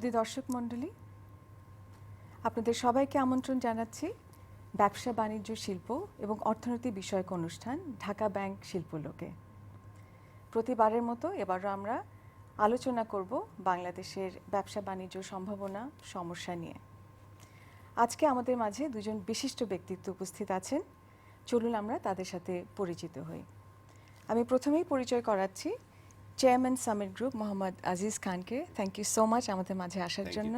শুধু দর্শক মণ্ডলী, আপনাদের সবাইকে আমন্ত্রণ জানাচ্ছি ব্যবসা বাণিজ্য শিল্প এবং অর্থনীতি বিষয়ক অনুষ্ঠান ঢাকা ব্যাংক শিল্পলোকে। প্রতিবারের মতো এবারও আমরা আলোচনা করব বাংলাদেশের ব্যবসা বাণিজ্য সম্ভাবনা, সমস্যা নিয়ে। আজকে আমাদের মাঝে দুজন বিশিষ্ট ব্যক্তিত্ব উপস্থিত আছেন। চলুন আমরা তাদের সাথে পরিচিত হই। আমি প্রথমেই পরিচয় করাচ্ছি chairman Summit group Mohammad Aziz খানকে থ্যাংক ইউ সো মাচ আমাদের মাঝে আসার জন্য.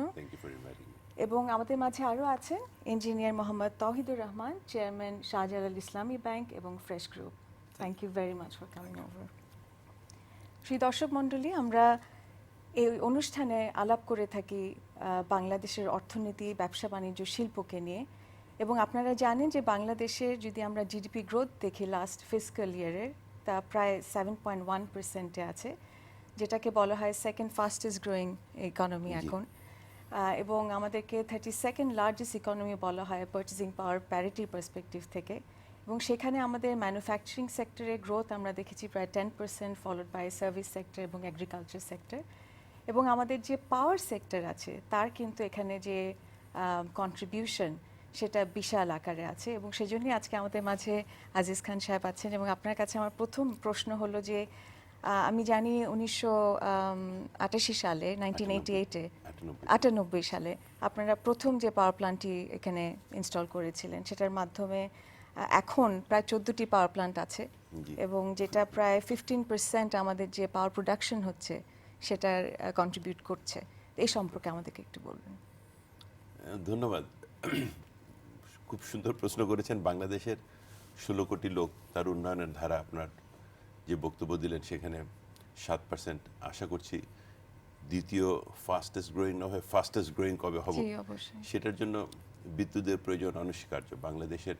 এবং আমাদের মাঝে আরও আছেন engineer Mohammad Tohidur Rahman chairman Shahjalal Islami bank এবং fresh group thank you very much for coming over Shri দর্শক মণ্ডলী আমরা এই অনুষ্ঠানে আলাপ করে থাকি বাংলাদেশের অর্থনীতি ব্যবসা বাণিজ্য শিল্পকে নিয়ে। এবং আপনারা জানেন যে বাংলাদেশের যদি আমরা জিডিপি গ্রোথ দেখি লাস্ট ফিসক্যাল ইয়ারের তা প্রায় সেভেন পয়েন্ট ওয়ান পার্সেন্টে আছে যেটাকে বলা হয় সেকেন্ড ফাস্টেস্ট গ্রোয়িং ইকোনমি এখন। এবং আমাদেরকে থার্টি সেকেন্ড লার্জেস্ট ইকোনমি বলা হয় পার্চেসিং পাওয়ার প্যারিটি পার্সপেক্টিভ থেকে। এবং সেখানে আমাদের ম্যানুফ্যাকচারিং সেক্টরে গ্রোথ আমরা দেখেছি প্রায় ten percent followed by service sector এবং এগ্রিকালচার সেক্টর এবং আমাদের যে পাওয়ার সেক্টর আছে তার কিন্তু এখানে যে কন্ট্রিবিউশন সেটা বিশাল আকারে আছে এবং সেজন্যই আজকে আমাদের মাঝে আজিজ খান সাহেব আছেন এবং আপনার কাছে আমার প্রথম প্রশ্ন হলো যে আমি জানি উনিশশো আটাশি সালে নাইনটিন এইটি এইটে আটানব্বই। সালে আপনারা প্রথম যে পাওয়ার প্ল্যান্টটি এখানে ইনস্টল করেছিলেন সেটার মাধ্যমে এখন প্রায় চোদ্দোটি পাওয়ার প্ল্যান্ট আছে এবং যেটা প্রায় ফিফটিন পার্সেন্ট আমাদের যে পাওয়ার প্রোডাকশন হচ্ছে সেটার কন্ট্রিবিউট করছে। এই সম্পর্কে আমাদেরকে একটু বলবেন। ধন্যবাদ। খুব সুন্দর প্রশ্ন করেছেন। বাংলাদেশের ষোলো কোটি লোক তার উন্নয়নের ধারা আপনার যে বক্তব্য দিলেন সেখানে সাত পার্সেন্ট আশা করছি দ্বিতীয় ফাস্টেস্ট গ্রোয়িং না হয়ে ফাস্টেস্ট গ্রোয়িং কবে হব? সেটার জন্য বিদ্যুতের প্রয়োজন অনস্বীকার্য। বাংলাদেশের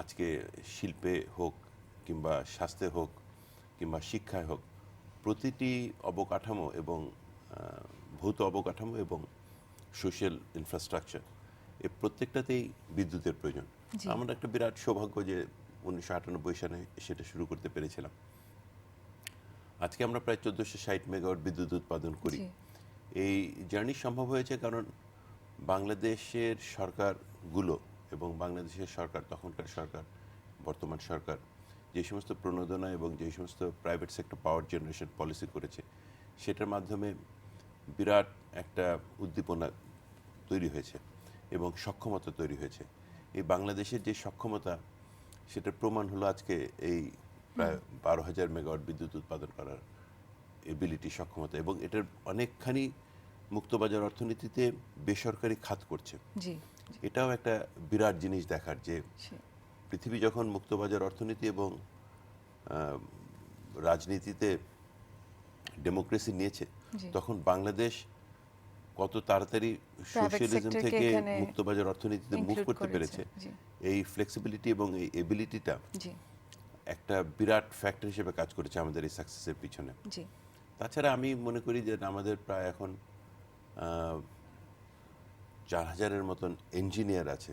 আজকে শিল্পে হোক কিংবা স্বাস্থ্যে হোক কিংবা শিক্ষায় হোক প্রতিটি অবকাঠামো এবং ভৌত অবকাঠামো এবং সোশ্যাল ইনফ্রাস্ট্রাকচার এ প্রত্যেকটাতেই বিদ্যুতের প্রয়োজন। আমার একটা বিরাট সৌভাগ্য যে উনিশশো আটানব্বই সালে সেটা শুরু করতে পেরেছিলাম। আজকে আমরা প্রায় চোদ্দোশো ষাট মেগাওয়াট বিদ্যুৎ উৎপাদন করি। এই জার্নি সম্ভব হয়েছে কারণ বাংলাদেশের সরকারগুলো এবং বাংলাদেশের সরকার তখনকার সরকার বর্তমান সরকার যে সমস্ত প্রণোদনা এবং যে সমস্ত private sector power generation policy করেছে সেটার মাধ্যমে বিরাট একটা উদ্দীপনা তৈরি হয়েছে। এবং সক্ষমতা তৈরি হয়েছে। এই বাংলাদেশের যে সক্ষমতা সেটার প্রমাণ হলো আজকে এই প্রায় বারো হাজার মেগাওয়াট বিদ্যুৎ উৎপাদন করার এবিলিটি সক্ষমতা এবং এটার অনেকখানি মুক্তবাজার অর্থনীতিতে বেসরকারি খাত করছে। এটাও একটা বিরাট জিনিস দেখার যে পৃথিবী যখন মুক্তবাজার অর্থনীতি এবং রাজনীতিতে ডেমোক্রেসি নিয়েছে তখন বাংলাদেশ কত তাড়াতাড়ি সোশ্যালিজম থেকে মুক্তবাজার অর্থনীতিতে মুভ করতে পেরেছে। এই ফ্লেক্সিবিলিটি এবং এই এবিলিটিটা একটা বিরাট ফ্যাক্টর হিসেবে কাজ করেছে আমাদের এই সাকসেসের পিছনে। তাছাড়া আমি মনে করি যে আমাদের প্রায় এখন চার হাজারের মতন ইঞ্জিনিয়ার আছে।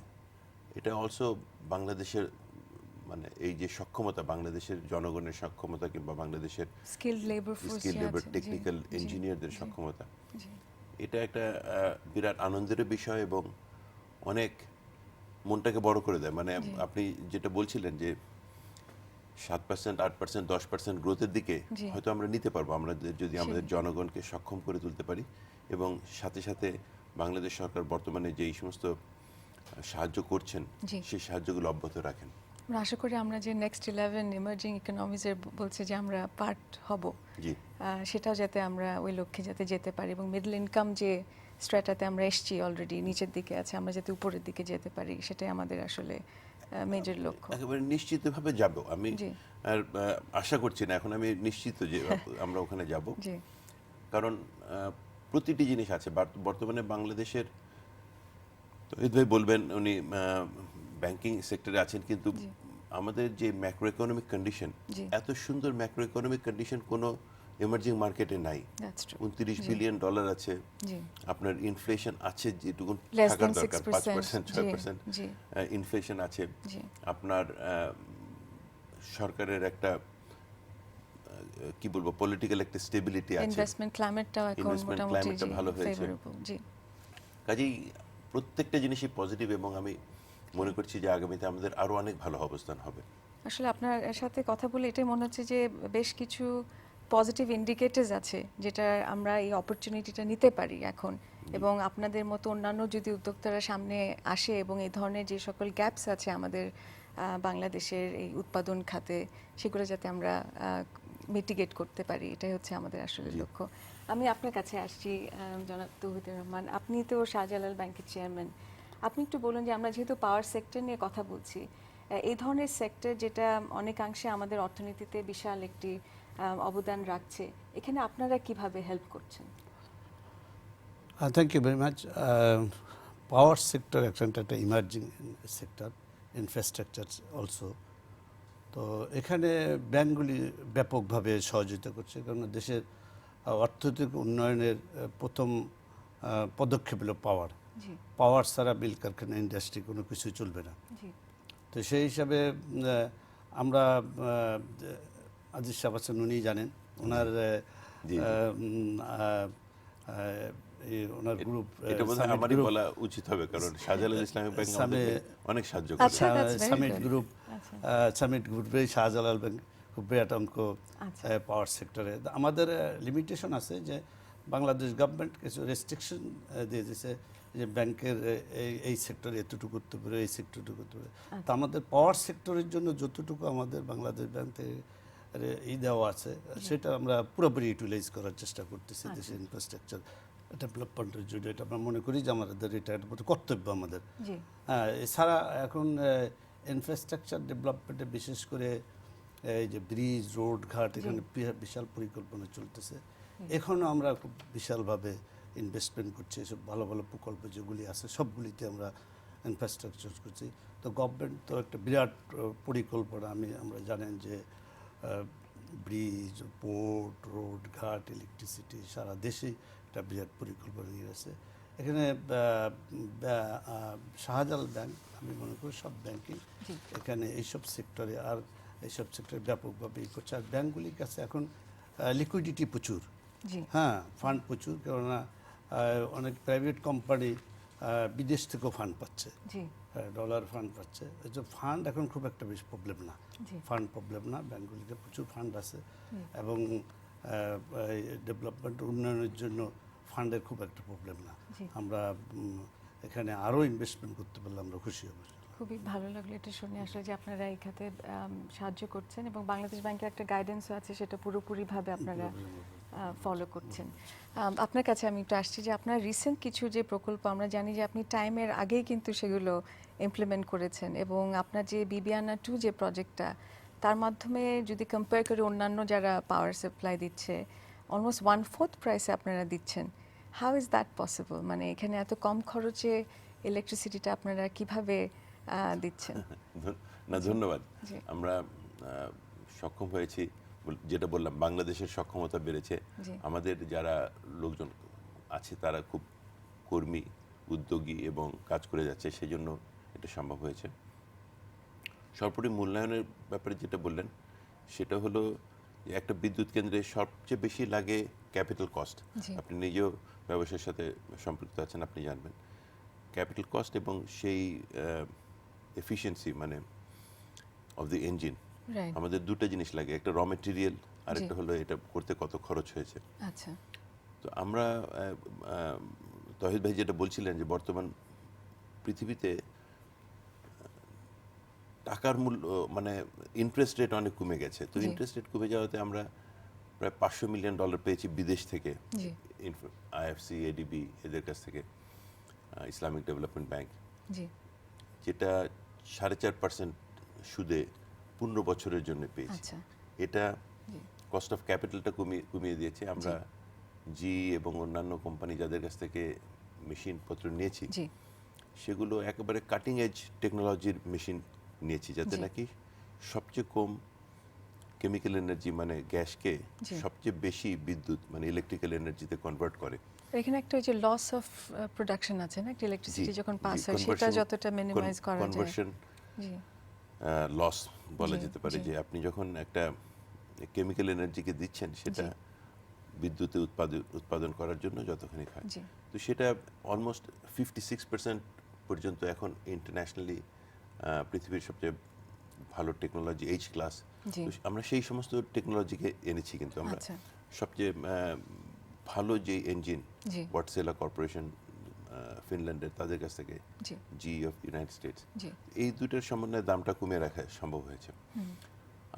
এটা অলসো বাংলাদেশের মানে এই যে সক্ষমতা বাংলাদেশের জনগণের সক্ষমতা কিংবা বাংলাদেশের skill labour force skill labour technical ইঞ্জিনিয়ারদের সক্ষমতা। এটা একটা বিরাট আনন্দের বিষয় এবং অনেক মনটাকে বড় করে দেয়। মানে আপনি যেটা বলছিলেন যে সাত পার্সেন্ট আট পার্সেন্ট দশ পার্সেন্ট গ্রোথের দিকে হয়তো আমরা নিতে পারব আমরা যদি আমাদের জনগণকে সক্ষম করে তুলতে পারি এবং সাথে সাথে বাংলাদেশ সরকার বর্তমানে যে এই সমস্ত সাহায্য করছেন সেই সাহায্যগুলো অব্যাহত রাখেন। আশা করি আমরা যে নেক্সট ইলেভেন ইমার্জিং ইকোনমিজের বলছে যে আমরা পার্ট হব। জি। সেটাও যাতে আমরা ওই লক্ষ্যে যাতে যেতে পারি এবং মিডল ইনকাম যে স্ট্র্যাটাতে আমরা এসছি অলরেডি নিচের দিকে আছে আমরা যাতে উপরের দিকে যেতে পারি সেটাই আমাদের আসলে মেজর লক্ষ্য একেবারে নিশ্চিতভাবে যাব আমি। আর আশা করছি না এখন আমি নিশ্চিত যে আমরা ওখানে যাব কারণ প্রতিটি জিনিস আছে বর্তমানে বাংলাদেশের তো এই ভাই বলবেন উনি ব্যাংকিং সেক্টরে আছেন কিন্তু আমাদের যে ম্যাক্রো ইকোনমিক কন্ডিশন। এত সুন্দর ম্যাক্রো ইকোনমিক কন্ডিশন কোনো এমার্জিং মার্কেটে নাই। উনত্রিশ বিলিয়ন ডলার আছে। আপনার ইনফ্লেশন আছে যেটুকু থাকার দরকার পাঁচ পার্সেন্ট ছয় পার্সেন্ট ইনফ্লেশন আছে। আপনার সরকারের একটা কি বলব পলিটিক্যাল একটা স্টেবিলিটি আছে। ইনভেস্টমেন্ট ক্লাইমেটটাও এখন মোটামুটি ভালো হয়েছে। কাজেই প্রত্যেকটা জিনিসই পজিটিভ এবং আমি মনে করছি যে আগামীতে আমাদের আরও অনেক ভালো অবস্থান হবে। আসলে আপনার সাথে কথা বলে এটাই মনে হচ্ছে যে বেশ কিছু পজিটিভ ইন্ডিকেটরস আছে যেটা আমরা এই অপরচুনিটিটা নিতে পারি এখন। এবং আপনাদের মতো অন্যান্য যদি উদ্যোক্তারা সামনে আসে এবং এই ধরনের যে সকল গ্যাপস আছে আমাদের বাংলাদেশের এই উৎপাদন খাতে সেগুলো যাতে আমরা মিটিগেট করতে পারি এটাই হচ্ছে আমাদের আসলে লক্ষ্য। আমি আপনার কাছে আসছি জনাব তৌহিদুর রহমান। আপনি তো শাহজালাল ব্যাংকের চেয়ারম্যান আপনি একটু বলুন যে আমরা যেহেতু পাওয়ার সেক্টর নিয়ে কথা বলছি এই ধরনের সেক্টর যেটা অনেকাংশে আমাদের অর্থনীতিতে বিশাল একটি অবদান রাখছে। এখানে আপনারা কীভাবে হেল্প করছেন? You very much. Uh, power sector একটা একটা ইমার্জিং সেক্টর ইনফ্রাস্ট্রাকচার অলসো তো এখানে ব্যাংকগুলি ব্যাপকভাবে সহযোগিতা করছে কারণ দেশের অর্থনৈতিক উন্নয়নের প্রথম পদক্ষেপ হলো পাওয়ার পাওয়ার ছাড়া বিল কারখানা ইন্ডাস্ট্রি কোনো কিছু চলবে না। তো সেই হিসাবে আমরা আজিজ সাহেব আছেন উনি জানেন। ওনার ওনার গ্রুপ এটা বোধহয় আমারই বলা উচিত হবে কারণ শাহজালাল ইসলামী ব্যাংক আমাদের অনেক সাহায্য আচ্ছা, করে সামিট গ্রুপ আচ্ছা। সামিট গ্রুপে শাহজালাল ব্যাংক খুব বিরাট অঙ্ক আচ্ছা। পাওয়ার সেক্টরে আমাদের লিমিটেশন আছে যে বাংলাদেশ গভর্নমেন্ট কিছু রেস্ট্রিকশন দিয়ে দিয়েছে যে ব্যাংকের এই এই সেক্টরে এতটুকু করতে পারে এই সেক্টরটুকু করতে পারে। তা আমাদের পাওয়ার সেক্টরের জন্য যতটুকু আমাদের বাংলাদেশ ব্যাংক থেকে ই দেওয়া আছে। সেটা আমরা পুরোপুরি ইউটিলাইজ করার চেষ্টা করতেছি দেশের ইনফ্রাস্ট্রাকচার ডেভেলপমেন্টের জন্য। এটা আমরা মনে করি যে আমাদের এটা একটা কর্তব্য আমাদের। হ্যাঁ এছাড়া এখন ইনফ্রাস্ট্রাকচার ডেভেলপমেন্টে বিশেষ করে এই যে ব্রিজ রোড ঘাট এখানে বিশাল পরিকল্পনা চলতেছে। এখনও আমরা খুব বিশালভাবে ইনভেস্টমেন্ট করছি। এসব ভালো ভালো প্রকল্প যেগুলি আছে সবগুলিতে আমরা ইনফ্রাস্ট্রাকচার করছি। তো গভর্নমেন্ট তো একটা বিরাট পরিকল্পনা। আমি আমরা জানেন যে ব্রিজ পোর্ট রোড ঘাট ইলেকট্রিসিটি সারা দেশেই একটা বিরাট পরিকল্পনা নিয়ে আছে এখানে শাহজালাল ব্যাংক আমি মনে করি সব ব্যাংকই জি। এখানে এইসব সেক্টরে আর এইসব সেক্টরে ব্যাপকভাবে ই করছে। আর ব্যাংকগুলির কাছে এখন লিকুইডিটি প্রচুর। হ্যাঁ ফান্ড প্রচুর কেননা অনেক প্রাইভেট কোম্পানি বিদেশ থেকেও ফান্ড পাচ্ছে। জি। ডলার ফান্ড পাচ্ছে। এই যে ফান্ড এখন খুব একটা বেশি প্রবলেম না। ফান্ড প্রবলেম না। ব্যাঙ্কগুলিতে প্রচুর ফান্ড আছে। এবং ডেভেলপমেন্ট উন্নয়নের জন্য ফান্ডের খুব একটা প্রবলেম না। আমরা এখানে আরও ইনভেস্টমেন্ট করতে পারলে আমরা খুশি হব। খুবই ভালো লাগল এটা শুনে। আসলে যে আপনারা এই খাতে সাহায্য করছেন এবং বাংলাদেশ ব্যাংকের একটা গাইডেন্সও আছে সেটা পুরোপুরিভাবে আপনারা ফলো করছেন। আপনার কাছে আমি একটু আসছি যে আপনার রিসেন্ট কিছু যে প্রকল্প আমরা জানি যে আপনি টাইমের আগেই কিন্তু সেগুলো ইমপ্লিমেন্ট করেছেন এবং আপনার যে বিবিয়ানা টু যে প্রজেক্টটা তার মাধ্যমে যদি কম্পেয়ার করে অন্যান্য যারা পাওয়ার সাপ্লাই দিচ্ছে অলমোস্ট ওয়ান ফোর্থ প্রাইসে আপনারা দিচ্ছেন। হাউ ইজ দ্যাট পসিবল মানে এখানে এত কম খরচে ইলেকট্রিসিটিটা আপনারা কীভাবে দিচ্ছেন? না ধন্যবাদ। আমরা সক্ষম হয়েছি যেটা বললাম বাংলাদেশের সক্ষমতা বেড়েছে। আমাদের যারা লোকজন আছে তারা খুব কর্মী উদ্যোগী এবং কাজ করে যাচ্ছে সেজন্য এটা সম্ভব হয়েছে। সর্বোপরি মূল্যায়নের ব্যাপারে যেটা বললেন সেটা হলো একটা বিদ্যুৎ কেন্দ্রে সবচেয়ে বেশি লাগে ক্যাপিটাল কস্ট। আপনি নিজেও ব্যবসার সাথে সম্পৃক্ত আছেন আপনি জানবেন। ক্যাপিটাল কস্ট এবং সেই এফিসিয়েন্সি মানে অফ দ্য ইঞ্জিন আমাদের দুটো জিনিস লাগে একটা র মেটেরিয়াল আর। একটা হলো এটা করতে কত খরচ হয়েছে। আচ্ছা। তো আমরা তহিদ ভাই যেটা বলছিলেন যে বর্তমান পৃথিবীতে টাকার মূল্য মানে ইন্টারেস্ট রেট অনেক কমে গেছে। তো ইন্টারেস্ট রেট কমে যাওয়াতে আমরা প্রায় পাঁচশো মিলিয়ন ডলার পেয়েছি বিদেশ থেকে। আইএফসি এডিবি এদের কাছ থেকে ইসলামিক ডেভেলপমেন্ট ব্যাংক যেটা সাড়ে চার পার্সেন্ট সুদে পনেরো বছরের জন্য পেয়েছি। আচ্ছা। এটা কস্ট অফ ক্যাপিটালটা কমিয়ে কমিয়ে দিয়েছে। আমরা জি। এবং অন্যান্য কোম্পানি যাদের কাছ থেকে মেশিনপত্র নিয়েছি সেগুলো একেবারে কাটিং এজ টেকনোলজির মেশিন নিয়েছি যাতে নাকি সবচেয়ে কম কেমিক্যাল এনার্জি মানে গ্যাসকে সবচেয়ে বেশি বিদ্যুৎ মানে ইলেকট্রিক্যাল এনার্জিতে কনভার্ট করে। এখানে একটা ওই যে লস অফ প্রোডাকশন আছে না? ইলেকট্রিসিটি যখন পাস হয় সেটা যতটা মিনিমাইজ করা যায়। কনভার্সন লস বলা যেতে পারে যে আপনি যখন একটা কেমিক্যাল এনার্জিকে দিচ্ছেন সেটা বিদ্যুতে উৎপাদন উৎপাদন করার জন্য যতখানি খায়। তো সেটা অলমোস্ট ফিফটি সিক্স পার্সেন্ট পর্যন্ত এখন ইন্টারন্যাশনালি পৃথিবীর সবচেয়ে ভালো টেকনোলজি এইচ ক্লাস আমরা সেই সমস্ত টেকনোলজিকে এনেছি কিন্তু আমরা। আচ্ছা। সবচেয়ে ভালো যে ইঞ্জিন। ওয়াটসেলা কর্পোরেশন ফিনল্যান্ডের তাদের কাছ থেকে জি। অফ ইউনাইটেড স্টেটস এই দুইটার সমন্বয়ে দামটা কমিয়ে রাখা সম্ভব হয়েছে।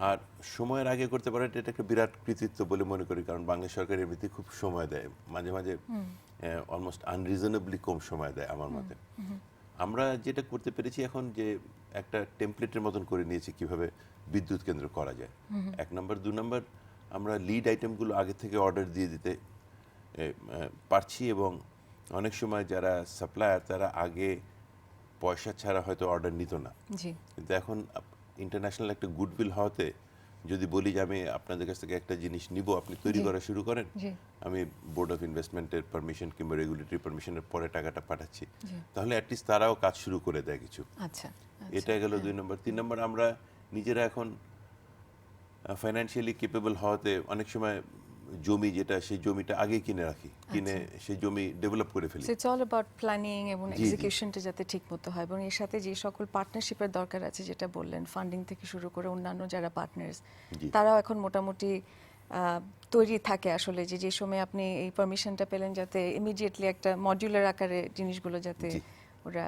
আর সময়ের আগে করতে পারে এটা একটা বিরাট কৃতিত্ব বলে মনে করি কারণ বাংলা সরকার এমনিতে খুব সময় দেয়। মাঝে মাঝে অলমোস্ট আনরিজনেবলি কম সময় দেয় আমার মতে। আমরা যেটা করতে পেরেছি এখন যে একটা টেমপ্লেটের মতন করে নিয়েছি কীভাবে বিদ্যুৎ কেন্দ্র করা যায়। এক নম্বর দু নম্বর আমরা লিড আইটেমগুলো আগে থেকে অর্ডার দিয়ে দিতে পারছি এবং অনেক সময় যারা সাপ্লায়ার তারা আগে পয়সা ছাড়া হয়তো অর্ডার নিত না। কিন্তু এখন ইন্টারন্যাশনাল একটা গুডউইল হওয়াতে যদি বলি যে আমি আপনাদের কাছ থেকে একটা জিনিস নিব আপনি তৈরি করা শুরু করেন আমি বোর্ড অফ ইনভেস্টমেন্টের পারমিশন কিংবা রেগুলেটরি পারমিশনের পরে টাকাটা পাঠাচ্ছি। তাহলে অ্যাটলিস্ট তারাও কাজ শুরু করে দেয় কিছু। আচ্ছা এটা গেল দুই নম্বর। তিন নম্বর আমরা নিজেরা এখন ফাইন্যান্সিয়ালি কেপেবল হওয়াতে অনেক সময় জমি যেটা সেই জমিটা আগে কিনে রাখি। কিনে সেই জমি ডেভেলপ করে ফেলি। ইটস অল অ্যাবাউট প্ল্যানিং এবং। এক্সিকিউশনটা যাতে ঠিকমতো হয় এবং এর সাথে যে সকল পার্টনারশিপের দরকার আছে যেটা বললেন ফান্ডিং থেকে শুরু করে অন্যান্য যারা পার্টনার্স তারাও এখন মোটামুটি তৈরি থাকে আসলে যে যে সময় আপনি এই পারমিশনটা পেলেন যাতে ইমিডিয়েটলি একটা মডিউলার আকারে জিনিসগুলো যাতে ওরা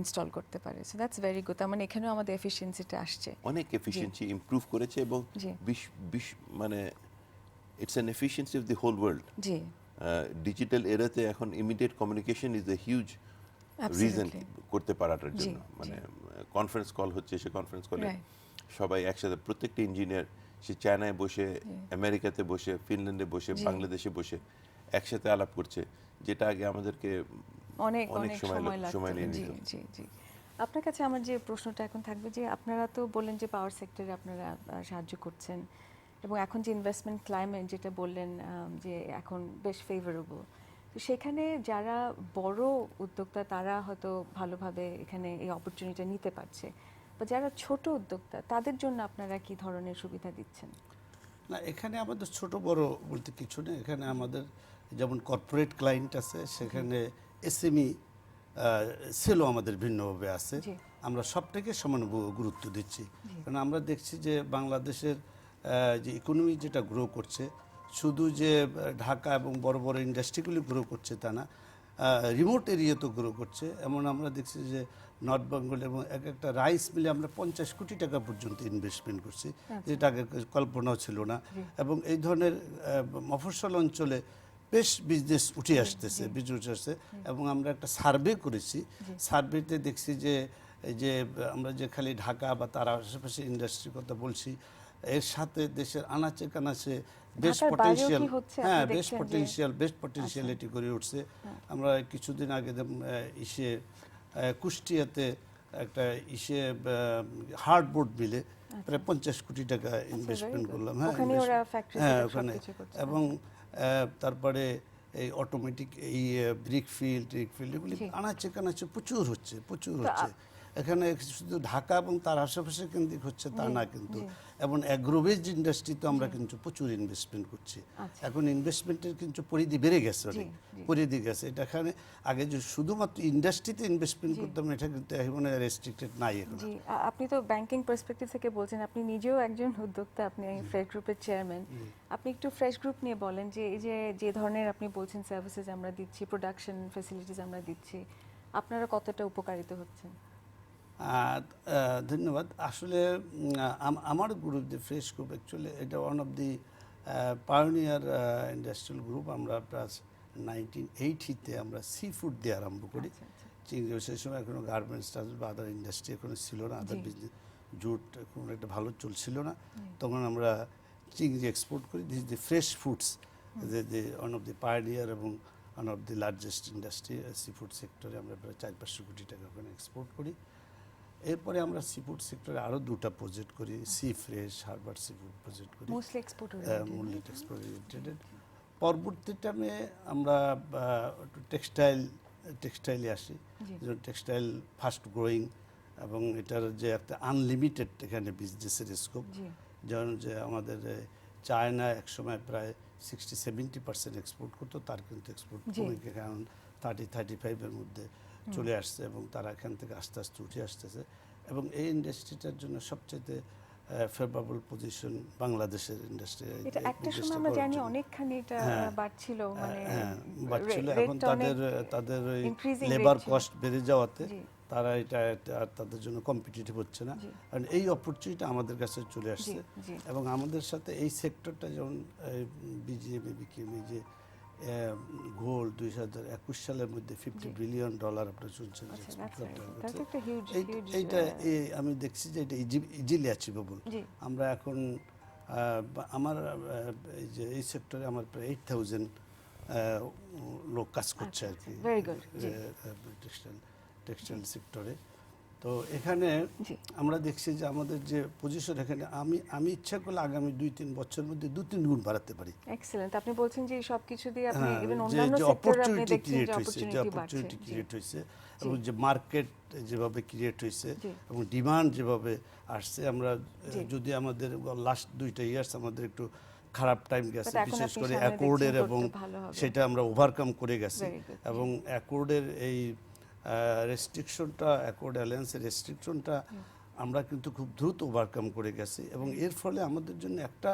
ইনস্টল করতে পারে। সো দ্যাটস ভেরি গুড তার মানে এখানেও আমাদের এফিসিয়েন্সিটা আসছে। অনেক এফিসিয়েন্সি ইমপ্রুভ করেছে এবং মানে it's an efficiency of the whole world G digital এরাতে এখন immediate communication is a huge reason. করতে পারাটার জন্য মানে কনফারেন্স কল হচ্ছে সে কনফারেন্স কলে. সবাই একসাথে প্রত্যেকটা ইঞ্জিনিয়ার সে চায়নায় বসে আমেরিকাতে বসে ফিনল্যান্ডে বসে। বাংলাদেশে বসে একসাথে আলাপ করছে যেটা আগে আমাদেরকে অনেক অনেক সময় সময় নিয়ে নিত। জি জি আপনার কাছে আমার যে প্রশ্নটা এখন থাকবে যে আপনারা তো বললেন যে পাওয়ার সেক্টরে আপনারা সাহায্য করছেন এবং এখন যে ইনভেস্টমেন্ট ক্লাইমেট যেটা বললেন যে এখন বেশ ফেভারেবল তো সেখানে যারা বড় উদ্যোক্তা তারা হয়তো ভালোভাবে এখানে এই অপরচুনিটি নিতে পারছে। বা যারা ছোট উদ্যোক্তা তাদের জন্য আপনারা কি ধরনের সুবিধা দিচ্ছেন? না এখানে আমাদের ছোট বড় বলতে কিছু নেই। এখানে আমাদের যেমন কর্পোরেট ক্লায়েন্ট আছে সেখানে এসএমই সেলও আমাদের ভিন্নভাবে আছে। আমরা সবটাকে সমান গুরুত্ব দিচ্ছি। কারণ আমরা দেখছি যে বাংলাদেশের যে ইকোনমি যেটা গ্রো করছে শুধু যে ঢাকা এবং বড় বড় ইন্ডাস্ট্রিগুলি গ্রো করছে তা না রিমোট এরিয়া তো গ্রো করছে। এমন আমরা দেখছি যে নর্থ বেঙ্গল এবং এক একটা রাইস মিলে আমরা পঞ্চাশ কোটি টাকা পর্যন্ত ইনভেস্টমেন্ট করছি যেটা আগে কল্পনাও ছিল না। এবং এই ধরনের মফস্বল অঞ্চলে বেশ বিজনেস উঠে আসতেছে বিজনেস উঠে আসছে এবং আমরা একটা সার্ভে করেছি। সার্ভেতে দেখছি যে যে আমরা যে খালি ঢাকা বা তার আশেপাশে ইন্ডাস্ট্রির কথা বলছি এর সাথে দেশের আনাচে কানাচে বেশ? আপনি হ্যাঁ বেশ পটেনশিয়াল বেশ পটেনশিয়ালিটি করে উঠছে। আমরা কিছুদিন আগে ইসে কুষ্টিয়াতে একটা ইসে হার্ডবোর্ড মিলে প্রায় পঞ্চাশ কোটি টাকা ইনভেস্টমেন্ট করলাম। হ্যাঁ হ্যাঁ ওখানে। এবং তারপরে এই অটোমেটিক এই ব্রিক ফিল্ড ট্রিক ফিল্ড এগুলি আনাচে কানাচে প্রচুর হচ্ছে প্রচুর হচ্ছে। এখানে শুধু ঢাকা এবং তার আশেপাশে কেন্দ্রিক হচ্ছে তা না কিন্তু। এবং অ্যাগ্রোবেজ ইন্ডাস্ট্রিতে আমরা কিন্তু প্রচুর ইনভেস্টমেন্ট করছি। আচ্ছা। এখন ইনভেস্টমেন্টের কিন্তু পরিধি বেড়ে গেছে অনেক পরিধি গেছে। এটা এখানে আগে যে শুধুমাত্র ইন্ডাস্ট্রিতে ইনভেস্টমেন্ট করতাম এটা কিন্তু এখন রেস্ট্রিক্টেড নাই এখন আপনি তো ব্যাংকিং পার্সপেক্টিভ থেকে বলছেন আপনি নিজেও একজন উদ্যোক্তা আপনি ফ্রেশ গ্রুপের চেয়ারম্যান আপনি একটু ফ্রেশ গ্রুপ নিয়ে বলেন যে এই যে যে ধরনের আপনি বলছেন সার্ভিসেস আমরা দিচ্ছি প্রোডাকশন ফ্যাসিলিটিস আমরা দিচ্ছি আপনারা কতটা উপকারিত হচ্ছেন? ধন্যবাদ। আসলে আমার গ্রুপ যে ফ্রেশ গ্রুপ অ্যাকচুয়ালি এটা one of the pioneer industrial group আমরা প্লাস নাইনটিন এইটিতে আমরা সি ফুড দিয়ে আরম্ভ করি। আচ্ছা, আচ্ছা। চিংড়ি সেই সময় এখনও গার্মেন্টস বা আদার ইন্ডাস্ট্রি এখনও ছিল না। আদার বিজনেস জুট এখন একটা ভালো চলছিল না। তখন আমরা চিংড়ি এক্সপোর্ট করি। দিস দি ফ্রেশ ফুডস যে ওয়ান অফ দি পায়োনিয়ার এবং one of the largest industry sea food সেক্টরে আমরা প্রায় চার পাঁচশো কোটি টাকা ওখানে এক্সপোর্ট করি। এরপরে আমরা সি ফুড সেক্টরে আরও দুটা প্রজেক্ট করি sea fresh harbour sea food project করি মোস্টলি এক্সপোর্ট মূল্য এক্সপোর্ট রিলেটেড পরবর্তী টাইমে আমরা টেক্সটাইল টেক্সটাইলে আসি। টেক্সটাইল ফাস্ট গ্রোয়িং এবং এটার যে একটা আনলিমিটেড এখানে বিজনেসের স্কোপ যেমন যে আমাদের চায়না একসময় প্রায় সিক্সটি সেভেন্টি পার্সেন্ট এক্সপোর্ট করতো তার কিন্তু এক্সপোর্ট কমে গিয়ে এখন থার্টি থার্টি ফাইভের মধ্যে চলে আসছে এবং তারা এখান থেকে আস্তে আস্তে উঠে আসতেছে। এবং এই ইন্ডাস্ট্রিটার জন্য সবচেয়ে ফেভারেবল পজিশন বাংলাদেশের ইন্ডাস্ট্রি এটা একটা সময় আমরা জানি অনেকখানি এটা হ্যাঁ। বাড়ছিল মানে হ্যাঁ বাড়ছিল। এখন তাদের তাদের ওই লেবার কস্ট বেড়ে যাওয়াতে। তারা এটা আর তাদের জন্য কম্পিটিটিভ হচ্ছে না। কারণ এই অপরচুনিটি আমাদের কাছে চলে আসছে। এবং আমাদের সাথে এই সেক্টরটা যেমন বিজিএমে বিকিএম এই যে গোল্ড দুই হাজার একুশ সালের মধ্যে ফিফটি বিলিয়ন ডলার আপনার শুনছেন আচ্ছা এইটা আমি দেখছি যে এটা ইজিলি অ্যাচিভেবল আমরা এখন আমার এই যে এই সেক্টরে আমার প্রায় এইট থাউজেন্ড লোক কাজ করছে আর আচ্ছা, কি। আচ্ছা, good, জি। টেক্সটাইল টেক্সটাইল সেক্টরে তো এখানে আমরা দেখছি যে আমাদের যে পজিশন এখানে আমি আমি ইচ্ছা করলে আগামী দুই তিন বছরের মধ্যে দু তিন গুণ বাড়াতে পারি। এক্সেলেন্ট আপনি বলছেন যে সব কিছু দিয়ে আপনি হ্যাঁ, যে অন্যান্য যে সেক্টরে আপনি অপরচুনিটি দেখছেন ক্রিয়েট যে হয়েছে যে অপরচুনিটি বাড়ছে। অপরচুনিটি জি। ক্রিয়েট হয়েছে এবং যে মার্কেট যেভাবে ক্রিয়েট হয়েছে এবং ডিমান্ড যেভাবে আসছে আমরা যদি আমাদের লাস্ট দুইটা ইয়ার্স আমাদের একটু খারাপ টাইম গেছে বিশেষ করে অ্যাকর্ডের এবং। সেটা আমরা ওভারকাম করে গেছি এবং অ্যাকর্ডের এই রেস্ট্রিকশনটা অ্যাকর্ড অ্যালায়েন্সের রেস্ট্রিকশনটা আমরা কিন্তু খুব দ্রুত ওভারকাম করে গেছি এবং এর ফলে আমাদের জন্য একটা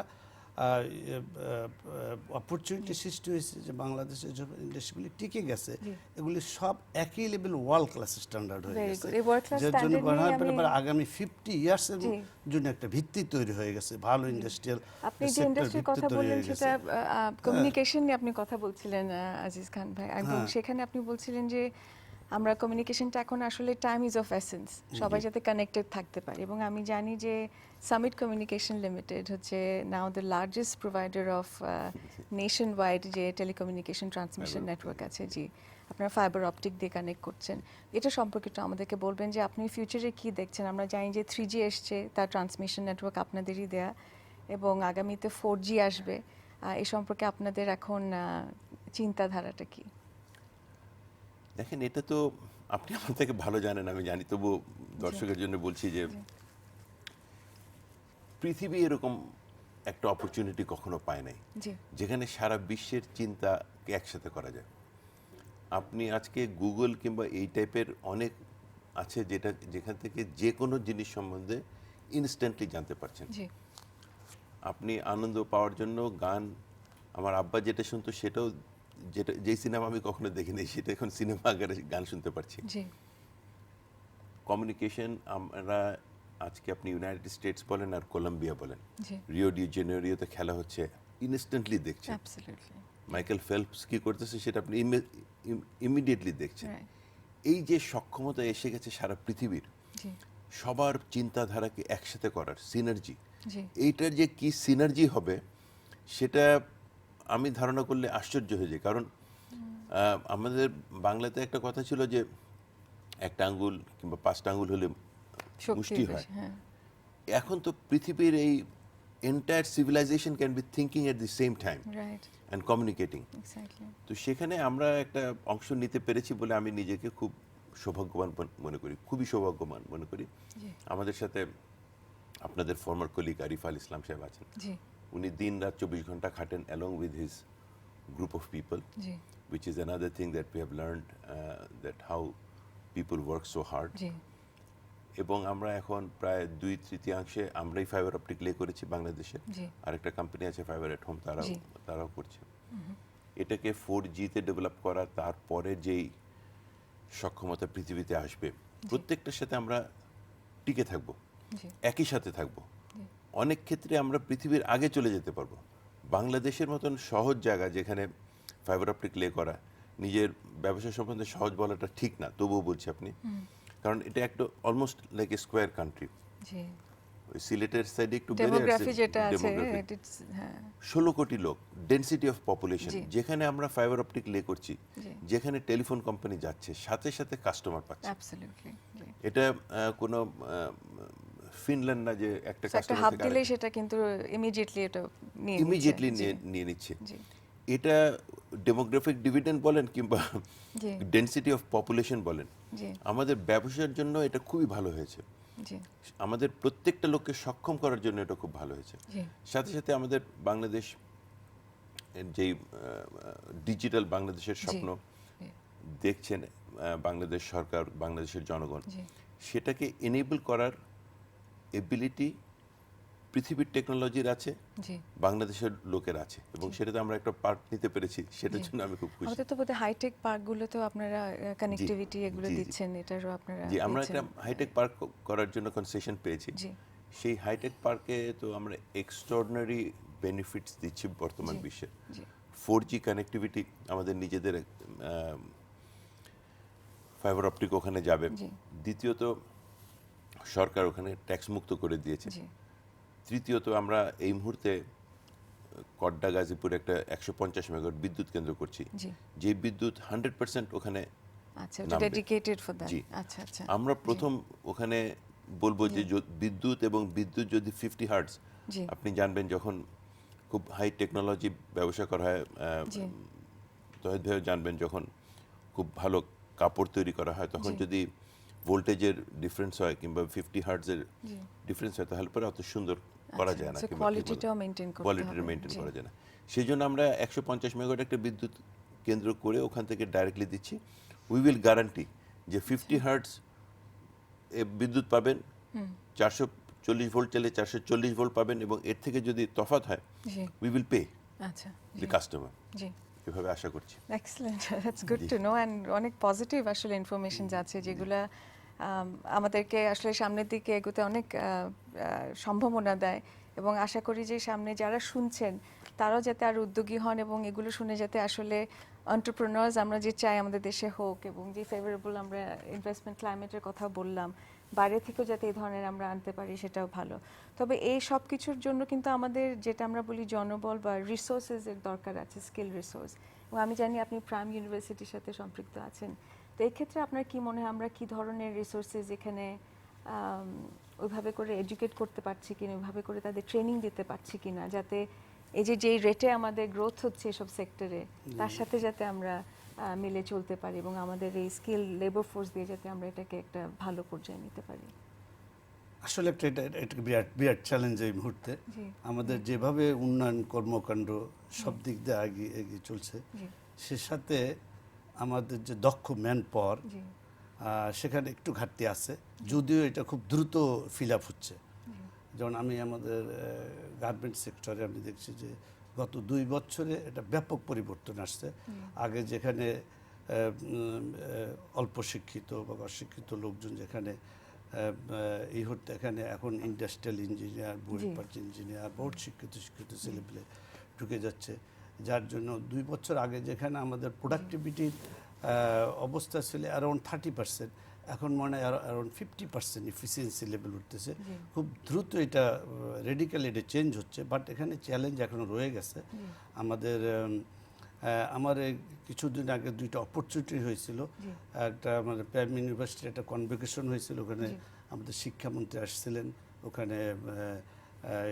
অপরচুনিটি সৃষ্টি হয়েছে যে বাংলাদেশের যে ইন্ডাস্ট্রিগুলি টিকে গেছে এগুলি সব একই লেভেল ওয়ার্ল্ড ক্লাস স্ট্যান্ডার্ড হয়ে গেছে। যার জন্য হয় নিয়ে আগামী ফিফটি ইয়ার্সের। জন্য একটা ভিত্তি তৈরি হয়ে গেছে ভালো ইন্ডাস্ট্রিয়াল আপনি যে ইন্ডাস্ট্রির কথা বললেন সেটা কমিউনিকেশন নিয়ে আপনি কথা বলছিলেন আজিজ খান ভাই। এবং হ্যাঁ। সেখানে আপনি বলছিলেন যে আমরা কমিউনিকেশনটা এখন আসলে টাইম ইজ অফ এসেন্স সবাই যাতে কানেক্টেড থাকতে পারে। এবং আমি জানি যে সামিট কমিউনিকেশন লিমিটেড হচ্ছে now the largest provider of nationwide যে টেলিকমিউনিকেশন ট্রান্সমিশন নেটওয়ার্ক আছে জি আপনারা ফাইবার অপটিক দিয়ে কানেক্ট করছেন। এটা সম্পর্কে একটু আমাদেরকে বলবেন যে আপনি ফিউচারে কি দেখছেন? আমরা জানি যে থ্রি জি এসছে তার ট্রান্সমিশন নেটওয়ার্ক আপনাদেরই দেয়া এবং আগামীতে ফোর জি আসবে। এ সম্পর্কে আপনাদের এখন চিন্তাধারাটা কি? দেখেন এটা তো আপনি আমার থেকে ভালো জানেন আমি জানি তবু দর্শকের জন্য বলছি যে পৃথিবী এরকম একটা অপরচুনিটি কখনো পায় নাই। যেখানে সারা বিশ্বের চিন্তাকে একসাথে করা যায়। আপনি আজকে গুগল কিংবা এই টাইপের অনেক আছে যেটা যেখান থেকে যে কোনো জিনিস সম্বন্ধে ইনস্ট্যান্টলি জানতে পারছেন। আপনি আনন্দ পাওয়ার জন্য গান আমার আব্বা যেটা শুনতো সেটাও যেটা যেই সিনেমা আমি কখনো দেখিনি সেটা এখন সিনেমা আকারে গান শুনতে পারছি। কমিউনিকেশন আমরা আজকে আপনি ইউনাইটেড স্টেটস বলেন আর কলম্বিয়া বলেন। রিও ডি জেনেরিওতে খেলা হচ্ছে ইনস্ট্যান্টলি দেখছেন মাইকেল ফেলপস কি করতেছে সেটা আপনি ইমিডিয়েটলি দেখছেন। এই যে সক্ষমতা এসে গেছে সারা পৃথিবীর সবার চিন্তাধারাকে একসাথে করার সিনার্জি এইটার যে কি সিনার্জি হবে সেটা আমি ধারণা করলে আশ্চর্য হয়ে যায়। কারণ আমাদের বাংলাতে একটা কথা ছিল যে একটা আঙ্গুল কিংবা পাঁচটা আঙ্গুল হলে মুষ্টি হয়। হ্যাঁ। এখন তো পৃথিবীর এই entire civilization can be thinking at the same time and communicating তো সেখানে আমরা একটা অংশ নিতে পেরেছি বলে আমি নিজেকে খুব সৌভাগ্যবান মনে করি খুবই সৌভাগ্যবান মনে করি। আমাদের সাথে আপনাদের ফর্মার কলিগ আরিফ আল ইসলাম সাহেব আছেন। উনি দিন রাত চব্বিশ ঘণ্টা খাটেন along with his group of people G. which is another thing that we have learned uh, that how people work so hard. এবং আমরা এখন প্রায় দুই তৃতীয়াংশে আমরাই ফাইবার অপটিক লে করেছি বাংলাদেশে। জি। আরেকটা কোম্পানি আছে ফাইবার এট হোম তারাও তারাও করছে। এটাকে ফোর জিতে ডেভেলপ করা তারপরে যেই সক্ষমতা পৃথিবীতে আসবে প্রত্যেকটার সাথে আমরা টিকে থাকব। একই সাথে থাকব। অনেক ক্ষেত্রে আমরা পৃথিবীর আগে চলে যেতে পারব। বাংলাদেশের মতন সহজ জায়গা যেখানে ফাইবার অপটিক লে করা নিজের ব্যবসা সম্বন্ধে সহজ বলাটা ঠিক না তবুও বলছি আপনি। কারণ এটা একটা almost like a square country ওই সিলেটের সাইডে একটু হ্যাঁ। ষোলো কোটি লোক ডেন্সিটি অফ পপুলেশন যেখানে আমরা ফাইবার অপটিক লে করছি যেখানে টেলিফোন কোম্পানি যাচ্ছে সাথে সাথে কাস্টমার পাচ্ছে। এটা কোনো ফিনল্যান্ড না যে একটা হাত দিলে সেটা কিন্তু ইমিডিয়েটলি এটা নিয়ে। ইমিডিয়েটলি নিয়ে নিচ্ছে। এটা ডেমোগ্রাফিক ডিভিডেন্ড বলেন কিংবা ডেন্সিটি অফ পপুলেশন বলেন আমাদের ব্যবসার জন্য এটা খুবই ভালো হয়েছে। আমাদের প্রত্যেকটা লোককে সক্ষম করার জন্য এটা খুব ভালো হয়েছে। সাথে সাথে আমাদের বাংলাদেশ যেই ডিজিটাল বাংলাদেশের স্বপ্ন দেখছেন বাংলাদেশ সরকার বাংলাদেশের জনগণ সেটাকে এনেবল করার এবিলিটি পৃথিবীর টেকনোলজির আছে বাংলাদেশের লোকের আছে এবং সেটাতে আমরা একটা পার্ট নিতে পেরেছি সেটার জন্য আমি খুব খুশি। আমাদের তো বোধহয় হাইটেক পার্কগুলোতেও আপনারা কানেক্টিভিটি এগুলো জি, জি। দিচ্ছেন এটারও আপনারা যে আমরা একটা হাইটেক পার্ক করার জন্য কনসেশন পেয়েছি। জি। সেই হাইটেক পার্কে তো আমরা এক্সট্রাঅর্ডিনারি বেনিফিটস দিচ্ছি বর্তমান বিশ্বে। জি। ফোর জি কানেক্টিভিটি আমাদের নিজেদের ফাইবার অপটিক ওখানে যাবে। দ্বিতীয়ত সরকার ওখানে ট্যাক্স মুক্ত করে দিয়েছে। তৃতীয়ত আমরা এই মুহূর্তে কড্ডা গাজীপুরে একটা একশো পঞ্চাশ মেগাওয়াট বিদ্যুৎ কেন্দ্র করছি। যে বিদ্যুৎ হান্ড্রেড পার্সেন্ট ওখানে আচ্ছা। আচ্ছা আচ্ছা। আমরা প্রথম ওখানে বলব যে বিদ্যুৎ এবং বিদ্যুৎ যদি ফিফটি হার্টস আপনি জানবেন যখন খুব হাই টেকনোলজি ব্যবসা করা হয়। তহিদ ভাইও জানবেন যখন খুব ভালো কাপড় তৈরি করা হয় তখন যদি ভোল্টেজের ডিফারেন্স হয় কিংবা ফিফটি হার্টসের জি। ডিফারেন্স হয় তাহলে পরে অত সুন্দর করা যায় না সো কিংবা কি বলে? কোয়ালিটিটাও মেনটেন কোয়ালিটিটা মেনটেন করা যায় না। সেই জন্য আমরা একশো পঞ্চাশ মেগাওয়াট একটা বিদ্যুৎ কেন্দ্র করে ওখান থেকে ডাইরেক্টলি দিচ্ছি। উই উইল গ্যারান্টি যে ফিফটি হার্টস বিদ্যুৎ পাবেন চারশো চল্লিশ ভোল্ট চাইলে চারশো চল্লিশ ভোল্ট পাবেন এবং এর থেকে যদি তফাৎ হয় উই উইল পে আচ্ছা দি কাস্টমার জি। এভাবে আশা করছি। Excellent that's good to know and অনেক পজিটিভ আসলে ইনফরমেশন যাচ্ছে যেগুলা আমাদেরকে আসলে সামনের দিকে এগোতে অনেক সম্ভাবনা দেয় এবং আশা করি যে সামনে যারা শুনছেন, তারাও যাতে আর উদ্যোগী হন এবং এগুলো শুনে যাতে আসলে অন্টারপ্রেনার্স আমরা যে চাই আমাদের দেশে হোক এবং যে ফেভারেবল আমরা ইনভেস্টমেন্ট ক্লাইমেটের কথা বললাম, বাইরে থেকেও যাতে এই ধরনের আমরা আনতে পারি সেটাও ভালো। তবে এই সব কিছুর জন্য কিন্তু আমাদের যেটা আমরা বলি জনবল বা রিসোর্সেসের দরকার আছে স্কিল রিসোর্স এবং আমি জানি আপনি প্রাইম ইউনিভার্সিটির সাথে সম্পৃক্ত আছেন। তো এই ক্ষেত্রে আপনার কি মনে হয় আমরা কি ধরনের রিসোর্সেস এখানে ওইভাবে করে এডুকেট করতে পারছি কিনা ওইভাবে করে তাদের ট্রেনিং দিতে পারছি কিনা যাতে এই যে যেই রেটে আমাদের গ্রোথ হচ্ছে এসব সেক্টরে তার সাথে যাতে আমরা মিলে চলতে পারি এবং আমাদের এই স্কিল লেবার ফোর্স দিয়ে যাতে আমরা এটাকে একটা ভালো পর্যায়ে নিতে পারি। আসলে একটা এটা এটা বিরাট বিরাট চ্যালেঞ্জ এই মুহূর্তে। আমাদের যেভাবে উন্নয়ন কর্মকাণ্ড সব দিক দিয়ে এগিয়ে এগিয়ে চলছে সে সাথে আমাদের যে দক্ষ ম্যান পাওয়ার সেখানে একটু ঘাটতি আছে। যদিও এটা খুব দ্রুত ফিল আপ হচ্ছে। যেমন আমি আমাদের গার্মেন্ট সেক্টরে আমি দেখছি যে গত দুই বছরে এটা ব্যাপক পরিবর্তন আসছে। আগে যেখানে অল্প শিক্ষিত বা অশিক্ষিত লোকজন যেখানে এই হতে এখানে এখন ইন্ডাস্ট্রিয়াল ইঞ্জিনিয়ার বোর্ড ইঞ্জিনিয়ার বহুত শিক্ষিত শিক্ষিত ছেলেপেলে ঢুকে যাচ্ছে। যার জন্য দুই বছর আগে যেখানে আমাদের প্রোডাক্টিভিটির অবস্থা ছিল অ্যারাউন্ড থার্টি পার্সেন্ট এখন মনে হয় around fifty percent efficiency level উঠতেছে। খুব দ্রুত এটা রেডিক্যালি এটা চেঞ্জ হচ্ছে বাট এখানে চ্যালেঞ্জ এখনও রয়ে গেছে। আমাদের আমার কিছুদিন আগে দুইটা অপরচুনিটি হয়েছিল। একটা আমাদের প্রাইম ইউনিভার্সিটির একটা কনভোকেশন হয়েছিল ওখানে আমাদের শিক্ষামন্ত্রী আসছিলেন ওখানে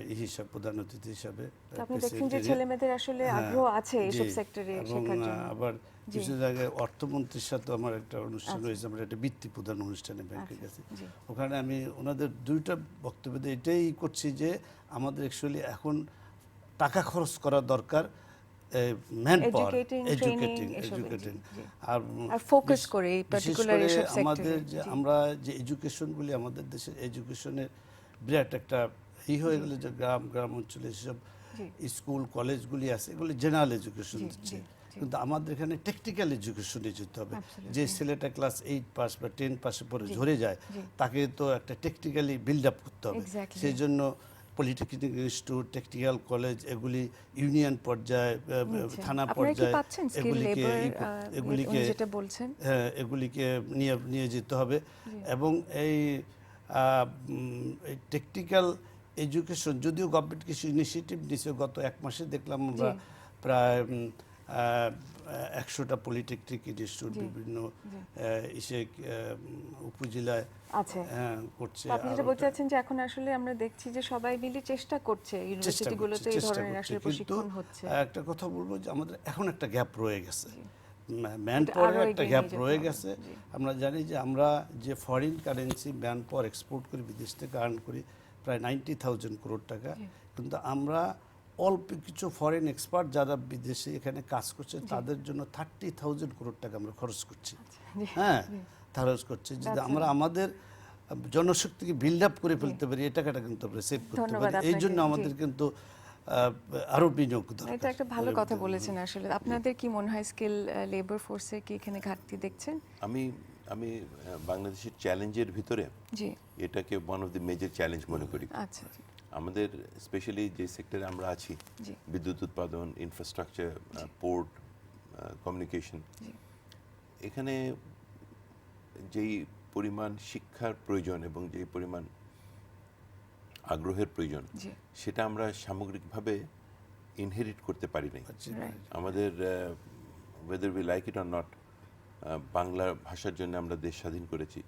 এই হিসাব প্রধান অতিথি হিসাবে আপনি দেখছেন যে আসলে আগ্রহ আছে এইসব সেক্টরে শেখার জন্য। আবার কিছু জায়গায় অর্থমন্ত্রীর সাথে আমার একটা অনুষ্ঠান হয়েছে আমরা একটা বৃত্তি প্রধান অনুষ্ঠানে ব্যাংকের আচ্ছা, কাছে ওখানে আমি ওনাদের দুইটা বক্তব্য দিয়ে এটাই করছি যে আমাদের অ্যাকচুয়ালি এখন টাকা খরচ করা দরকার ম্যান পাওয়ার এডুকেটিং training, এসবে, জি, এডুকেটিং আর করে আমাদের যে আমরা যে এডুকেশনগুলি আমাদের দেশের এডুকেশনের বিরাট একটা ই হয়ে গেলে যে গ্রাম গ্রাম অঞ্চলে যেসব জি। স্কুল কলেজগুলি আছে এগুলি জেনারেল এডুকেশন দিচ্ছে। কিন্তু আমাদের এখানে টেকনিক্যাল এডুকেশনে যেতে হবে। যে ছেলেটা ক্লাস এইট পাস বা টেন পাসে পরে ঝরে যায় তাকে তো একটা টেকনিক্যালি বিল্ড আপ করতে হবে। সেই জন্য পলিটেকনিক ইনস্টিটিউট টেকনিক্যাল কলেজ এগুলি ইউনিয়ন পর্যায়ে। থানা পর্যায়ে এগুলিকে এগুলিকে হ্যাঁ, এগুলিকে নিয়ে নিয়ে যেতে হবে। এবং এই টেকনিক্যাল এডুকেশন যদিও গভর্নমেন্ট কিছু ইনিশিয়েটিভ নিয়েছে গত এক মাসে দেখলাম আমরা প্রায় একশোটা পলিটেকনিক ইনস্টিটিউট বিভিন্ন ইসে উপজেলায় হ্যাঁ, করছে। আপনি যেটা বলতে চাচ্ছেন যে এখন আসলে আমরা দেখছি যে সবাই মিলে চেষ্টা করছে ইউনিভার্সিটিগুলোতে এই ধরনের আসলে প্রশিক্ষণ হচ্ছে। একটা কথা বলব যে আমাদের এখন একটা গ্যাপ রয়ে গেছে। ম্যান পাওয়ারের একটা গ্যাপ রয়ে গেছে। আমরা জানি যে আমরা যে foreign currency man power export করি বিদেশ থেকে আর্ন করি প্রায় নাইনটি থাউজেন্ড করোড় টাকা। কিন্তু আমরা অল্প কিছু ফরেন এক্সপার্ট যারা বিদেশে এখানে কাজ করছে তাদের জন্য থার্টি থাউজেন্ড করোড় টাকা আমরা খরচ করছি। হ্যাঁ খরচ করছি। যদি আমরা আমাদের জনশক্তিকে বিল্ড আপ করে ফেলতে পারি এই টাকাটা কিন্তু আমরা সেভ করতে পারি। এই জন্য আমাদের কিন্তু আহ, আরও বিনিয়োগ দরকার। এটা একটা ভালো কথা বলেছেন আসলে। আপনাদের কি মনে হয় স্কিল লেবার ফোর্সে কি এখানে ঘাটতি দেখছেন? আমি আমি বাংলাদেশের চ্যালেঞ্জের ভিতরে এটাকে one of the major challenge মনে করি। আচ্ছা আমাদের স্পেশালি যে সেক্টরে আমরা আছি বিদ্যুৎ উৎপাদন ইনফ্রাস্ট্রাকচার পোর্ট কমিউনিকেশন এখানে যেই পরিমাণ শিক্ষার প্রয়োজন এবং যেই পরিমাণ আগ্রহের প্রয়োজন সেটা আমরা সামগ্রিকভাবে ইনহেরিট করতে পারি নাই। আমাদের weather we like it or not Bangla ভাষার জন্য আমরা দেশ স্বাধীন করেছি।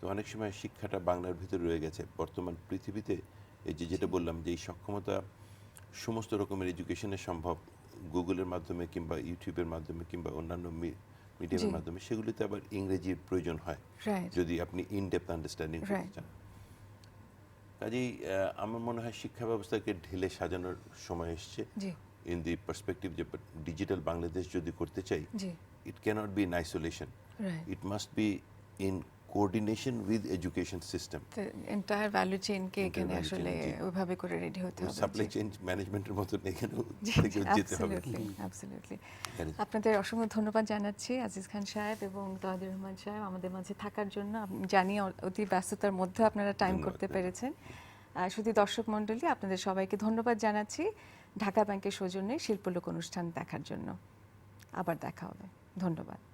তো অনেক সময় শিক্ষাটা বাংলার ভিতরে রয়ে গেছে। বর্তমান পৃথিবীতে এই যে যেটা বললাম যে এই সক্ষমতা সমস্ত রকমের এডুকেশনের সম্ভব গুগলের মাধ্যমে কিংবা ইউটিউবের মাধ্যমে কিংবা অন্যান্য মিডিয়ামের মাধ্যমে সেগুলিতে আবার ইংরেজির প্রয়োজন হয়। যদি আপনি ইন ডেপথ আন্ডারস্ট্যান্ডিং করতে চান। কাজেই আমার মনে হয় শিক্ষা ব্যবস্থাকে ঢেলে সাজানোর সময় এসছে। ইন দি পার্সপেক্টিভ যে ডিজিটাল বাংলাদেশ যদি করতে চাই it cannot be in isolation. Right It must be in coordination with education system. Entire value চেইনকে Entire এখানে আসলে। ওইভাবে করে রেডি হতে হবে সাপ্লাই চেইন ম্যানেজমেন্টের মতো থেকেও যেতে হবে অ্যাবসলিউটলি এখানে- আপনাদের অসংখ্য ধন্যবাদ জানাচ্ছি আজিজ খান সাহেব এবং তাহাদুর রহমান সাহেব আমাদের মাঝে থাকার জন্য জানি অতি ব্যস্ততার মধ্যে আপনারা টাইম করতে। পেরেছেন শুধু দর্শক মণ্ডলী আপনাদের সবাইকে ধন্যবাদ জানাচ্ছি ঢাকা ব্যাংকের সৌজন্যে শিল্পলোক অনুষ্ঠান দেখার জন্য। আবার দেখা হবে। ধন্যবাদ।